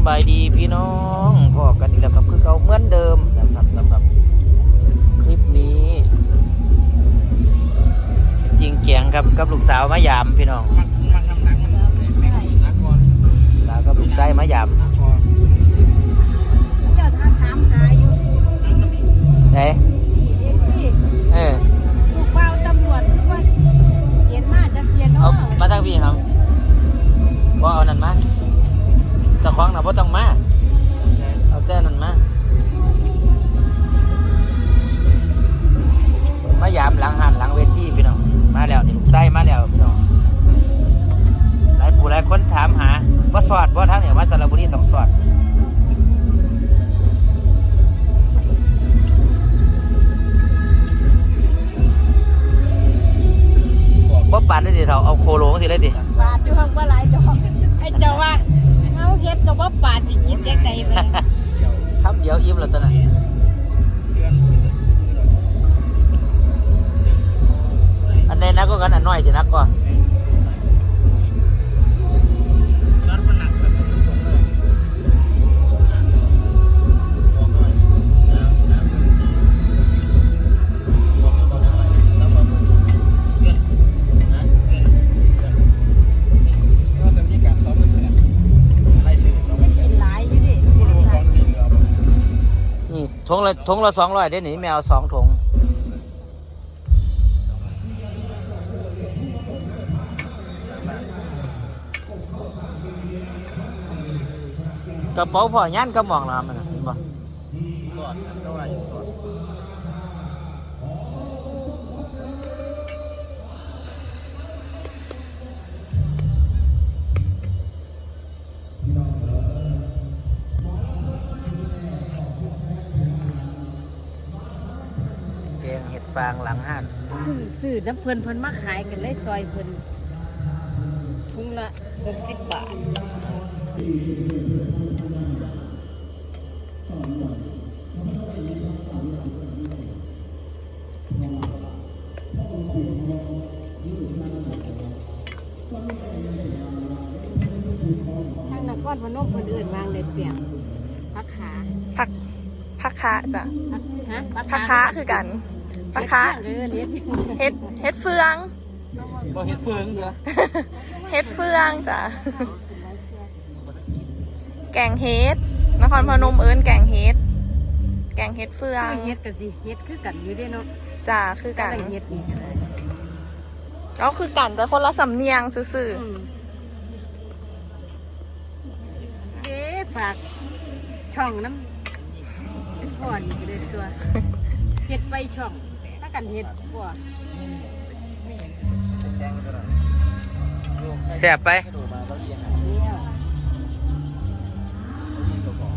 ำบายดีพี่น้องพอกันอีกแล้วครับคือเก่าเหมือนเดิมนะครับสำหรับคลิปนี้จริงเกียงครับกับลูกสาวมายามพี่น้องมันมันทำหนังมันไม่ให้นักก่อนสาวกับลูกชายมายาม ว่าปาดได้ดิเราเอาโคโลก็สิได้ดิปาดอยู่ห้องว่าหลายดอกไอ้เจ้าว่าเอาเฮ็ดก็บ่ปาดสิกินจังได๋แม่ครับเดี๋ยวอิ่มแล้วตอนนั้นเดือนอันใดนักก็กันอันน้อยจะนักก็ ถุงละถุงละสองร้อยเด้หนิแมวสองถุงกระเป๋าพ่อยันกระหม่องนะมันเห็นบ่สอดกันก็ว่าอยู่สอด ฟางหลังห้านซื้อซื้อน้ำเพิ่นเพิ่นมาขายกันเลยซอยเพิ่นถุงละ60บาททางนครพนมเพิ่นเอื่นวางเลยเปียกพักขาผักผักคะจ้ะ พักฮะผักคะคือกัน ผักคะเฮ็ดเฮ็ดเฮ็ดเฮ็ดเฟืองบ่เห็ดเฟืองเด้อเฮ็ดเฟืองจ้ะแกงเฮ็ดนครพนมเอิ้นแกงเฮ็ดแกงเฮ็ดเฟืองเฮ็ดก็สิเฮ็ดคือกันอยู่เด้เนาะจ้ะคือกันละเฮ็ดนี่ก็คือกันแต่คนละสำเนียงซื่ออืมเด้ฝากช่องน้ำพ่อนี่ก็ได้ตัว เฮ็ดไปช่องถ้ากันเฮ็ดบ่แจ้งกันหน่อยแซ่บไปดูมาก็เรียนแล้วนี่ก็บอก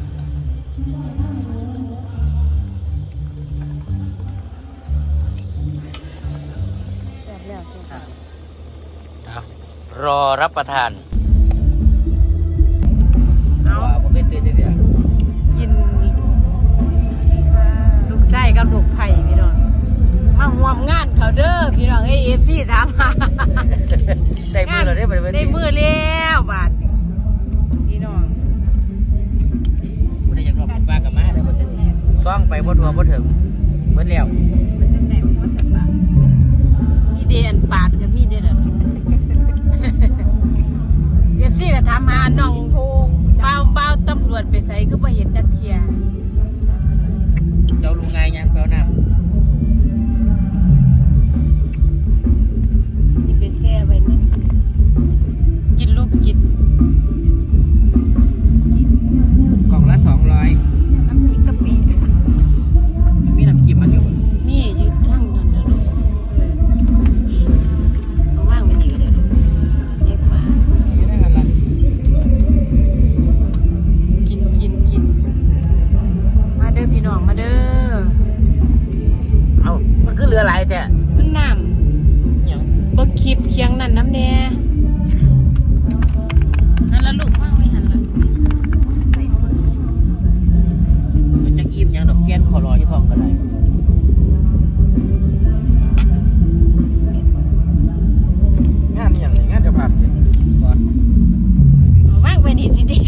แซ่บแล้วใช่ค่ะเอารอรับประทาน ซ่องไปบ่ทัวบ่ถึงเบิดแล้วมีเดอันปาดกับมีเด้อล่ะ FC ก็ถามหาน้องพงเบาเบาตำรวจไปใส่คือบ่เห็นจักเทีย คลิปเคียงนั่นน้ำแน่หันละลูกว่างไว้หันละมันจักอิ่มหยังดอกแก้นคอรออยู่ท้องก็ได้งานอย่างไรงานจะผ่านบ่เอาว่างไว้นี่สิเดียว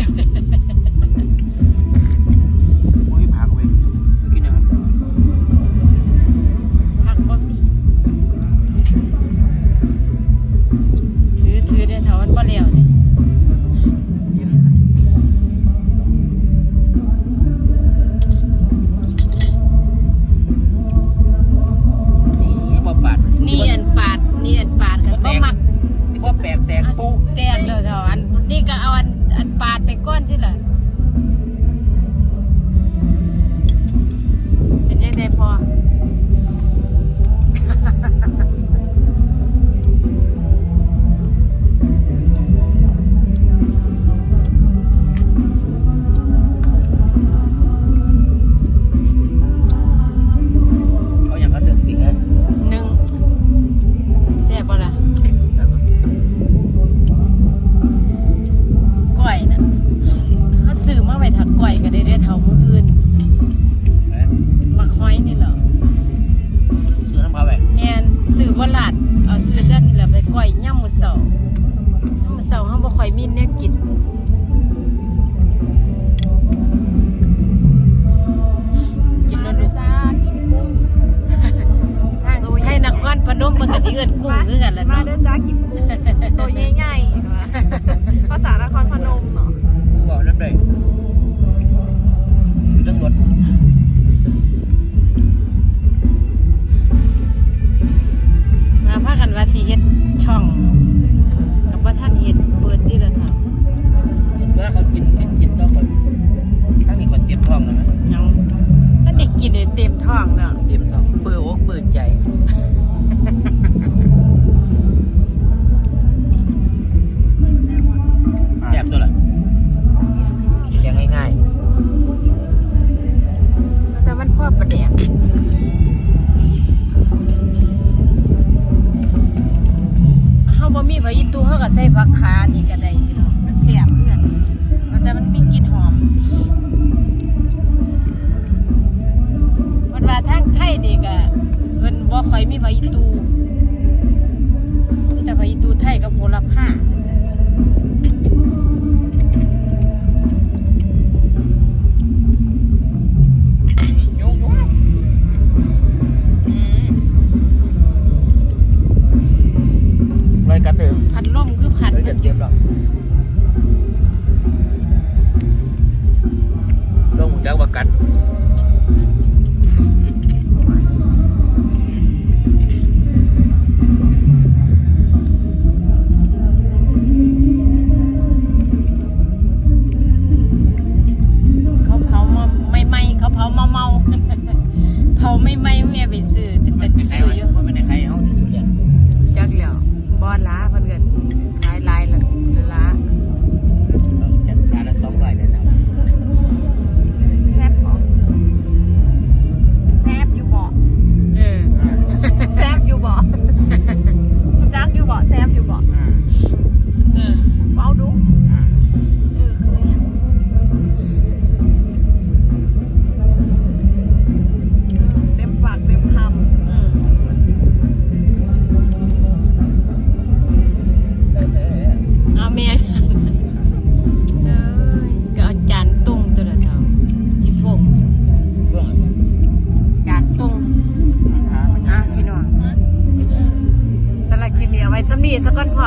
บลาดเอาซื้อด้านนี่แหละไปก้อยย่ำมือเสาย่มือเสาเขาบ่ข่อยมีเนี่ยกินกินแล้วดูจ้ากินกุ้งทางไทยนครพนมมันกับที่เอิ้นกุ้งเคือนกันเหละมาเด้อจ้ากินกุ้งตัวใหญ่ๆภาษานครพนมเนาะกูบอกนั่นเด้อยู่ทั้งรถ ว่าสีเฮ็ดช่องกับว่าท่านเฮ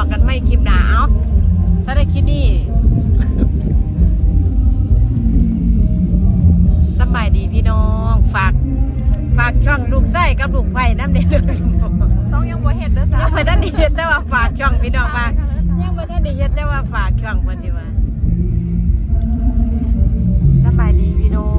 อกกันไม่คลิปหนาวถ้าได้คลิปนี้สบายดีพี่น้อง ฝาก ฝากช่องลูกไส้กับลูกไผ่น้ำเด็ดสองยังบ่เห็ดเด้อจ้ายังบ่ท่านได้เห็ดแต่ว่าฝากช่องพี่น้องฝากยังบ่ท่านได้เห็ดแต่ว่าฝากช่องพอดีว่าสบายดีพี่น้อง